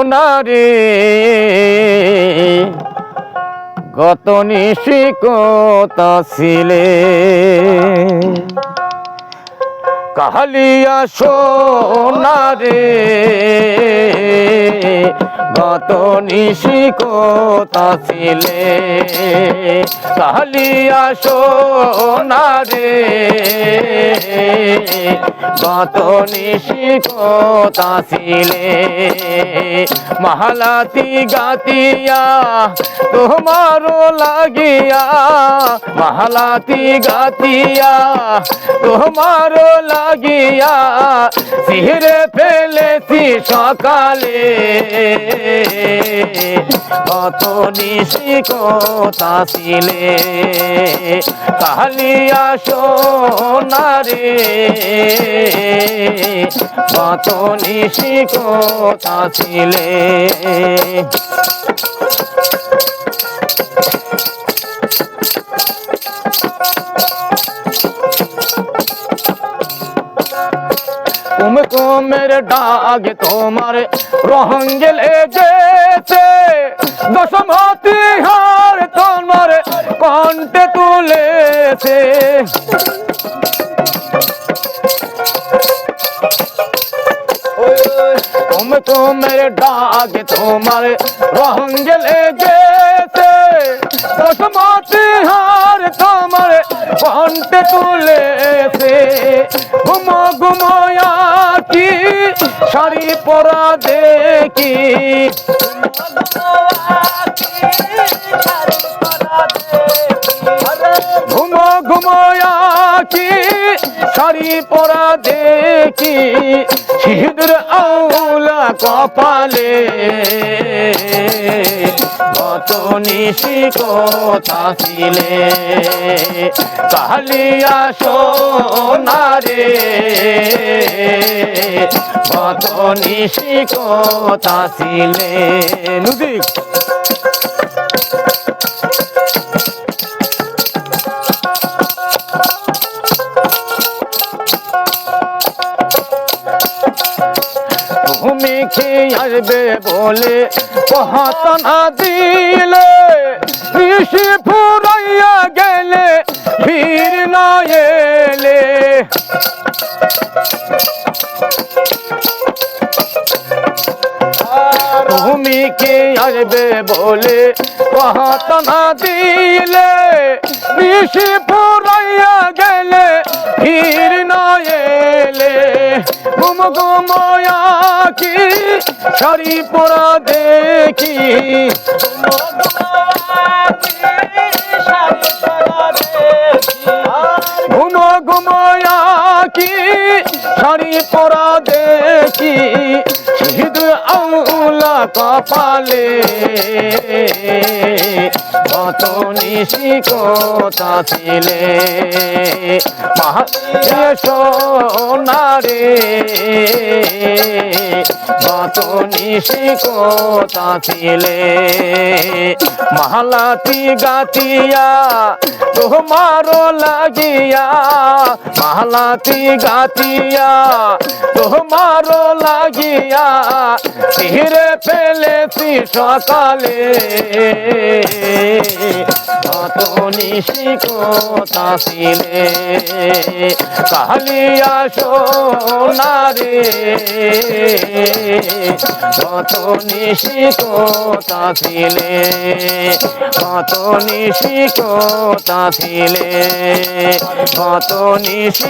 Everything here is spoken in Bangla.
সোনারে। গত নিশিকতা ছিলে। কালিয়া সোনারে। গত নিশিকতা ছিলে। কাহালিয়া সোনারে। গত নিশিকতা ছিলে মহালাতি গাতিয়া, তোমারও লাগিয়া, মহালাতি গাতিয়া, তোমারও লাগিয়া সিহরে ফেলেছি সকালে। কত নিশিকতা ছিলে কালিয়া সোনারে কত নিশিকতা ছিলে। কুম কুমের ডাগ তোমার রহঙ্গে লেগেছে দশমতি হার তোমার কণ্ঠে তুলেছে। কুম কুমের ডাগ তোমার রহঙ্গে লেগেছে। দশমতি হার তোমার কণ্ঠে তুলেছে। ঘুম ঘুময়া কি শাড়ি পরা দেখি। শাড়ি পরা দেখি, সিঁদুর আউলা কপালে। কত নিশি কথা ছিলে কালিয়া সোনারে কত নিশি কথা ছিলে। নদী তুমি খেয়ে আসবে বলে? কহাত না দিলে ঋষি ফুরাইয়া গেলে ভিড় না এলে তুমি কে আসবে বলে? কহাত না দিলে ঋষি ফুরাইয়া গেলে ভিড় না এলে ঘুম ঘুময়া কি শাড়ি পরা দেখি। ঘুম ঘুময়া কি শাড়ি পরা দেখি। শহীদ আউলা কপালে। কত নিশি কথা ছিলে সোনারে। কত নিশি কথা ছিলে। মহালাতি গাতিয়া তোমারও লাগিয়া। মহালাতি গাতিয়া তোমারও লাগিয়া। ধীরে ফেলেছি সকালে। কত নিশি কথা কালিয়া সোনারে কত নিশি কথা ছিলে কত নিশি কথা কত নিশি